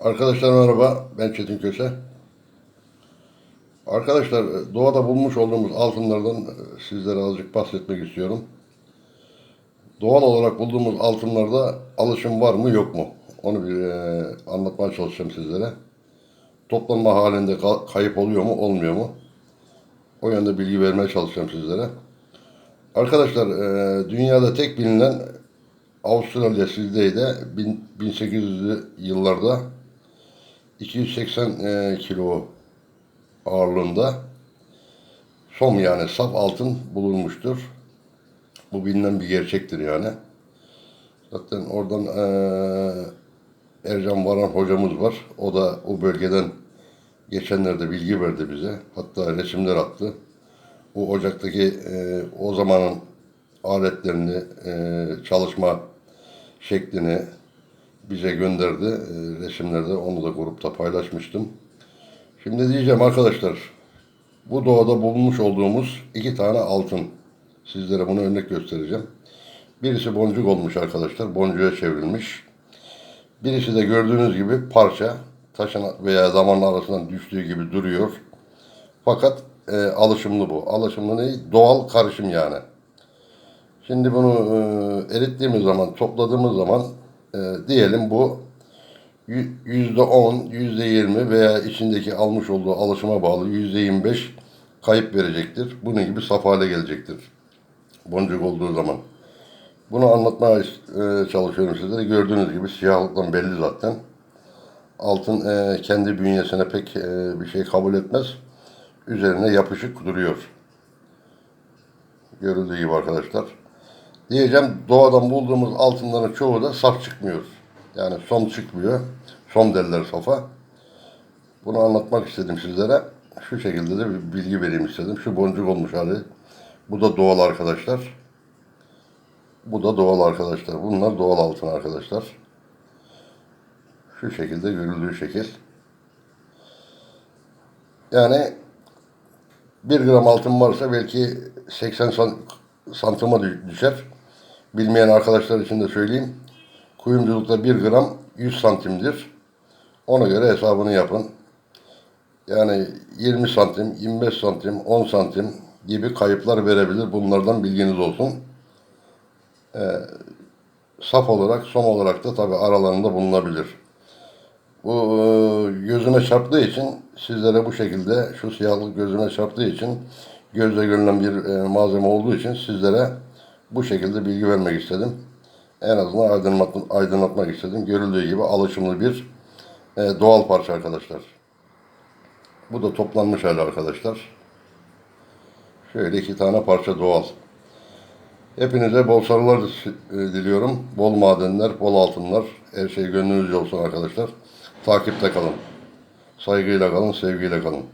Arkadaşlar merhaba, ben Çetin Köse. Arkadaşlar doğada bulmuş olduğumuz altınlardan e, sizlere azıcık bahsetmek istiyorum. Doğal olarak bulduğumuz altınlarda alışım var mı yok mu? Onu bir e, anlatmaya çalışacağım sizlere. Toplanma halinde ka- kayıp oluyor mu olmuyor mu? O yönde bilgi vermeye çalışacağım sizlere. Arkadaşlar e, dünyada tek bilinen Avustralya Sydney'de bin- 1800'lü yıllarda 280 e, kilo ağırlığında som yani saf altın bulunmuştur. Bu bilinen bir gerçektir yani. Zaten oradan e, Ercan Varan hocamız var. O da o bölgeden geçenlerde bilgi verdi bize. Hatta resimler attı. Bu ocaktaki e, o zamanın aletlerini, e, çalışma şeklini bize gönderdi. E, resimlerde onu da grupta paylaşmıştım. Şimdi diyeceğim arkadaşlar, bu doğada bulmuş olduğumuz iki tane altın. Sizlere bunu örnek göstereceğim. Birisi boncuk olmuş arkadaşlar, boncuğa çevrilmiş. Birisi de gördüğünüz gibi parça, taşın veya damarın arasından düştüğü gibi duruyor. Fakat e, alışımlı bu. Alışımlı ne? Doğal karışım yani. Şimdi bunu e, erittiğimiz zaman, topladığımız zaman e, diyelim bu yü- yüzde on, yüzde yirmi veya içindeki almış olduğu alışıma bağlı yüzde yirmi beş kayıp verecektir. Bunun gibi saf hale gelecektir. Boncuk olduğu zaman. Bunu anlatmaya e, çalışıyorum sizlere. Gördüğünüz gibi siyahlıktan belli zaten. Altın e, kendi bünyesine pek e, bir şey kabul etmez. Üzerine yapışık duruyor. Görüldüğü gibi arkadaşlar. Diyeceğim doğadan bulduğumuz altınların çoğu da saf çıkmıyor. Yani som çıkmıyor. Som derler safa. Bunu anlatmak istedim sizlere. Şu şekilde de bir bilgi vereyim istedim. Şu boncuk olmuş hali. Bu da doğal arkadaşlar. Bu da doğal arkadaşlar. Bunlar doğal altın arkadaşlar. Şu şekilde görüldüğü şekil. Yani 1 gram altın varsa belki 80 san- santıma dü- düşer. Bilmeyen arkadaşlar için de söyleyeyim. Kuyumculukta 1 gram 100 santimdir. Ona göre hesabını yapın. Yani 20 santim, 25 santim, 10 santim gibi kayıplar verebilir. Bunlardan bilginiz olsun. Ee, saf olarak, som olarak da tabi aralarında bulunabilir. Bu e, gözüme çarptığı için sizlere bu şekilde şu siyahlık gözüme çarptığı için gözle görülen bir e, malzeme olduğu için sizlere bu şekilde bilgi vermek istedim. En azından aydınlatmak, aydınlatmak istedim. Görüldüğü gibi alışımlı bir e, doğal parça arkadaşlar. Bu da toplanmış hali arkadaşlar. Şöyle iki tane parça doğal. Hepinize bol sarılar e, diliyorum. Bol madenler, bol altınlar. Her şey gönlünüzce olsun arkadaşlar. Takipte kalın. Saygıyla kalın, sevgiyle kalın.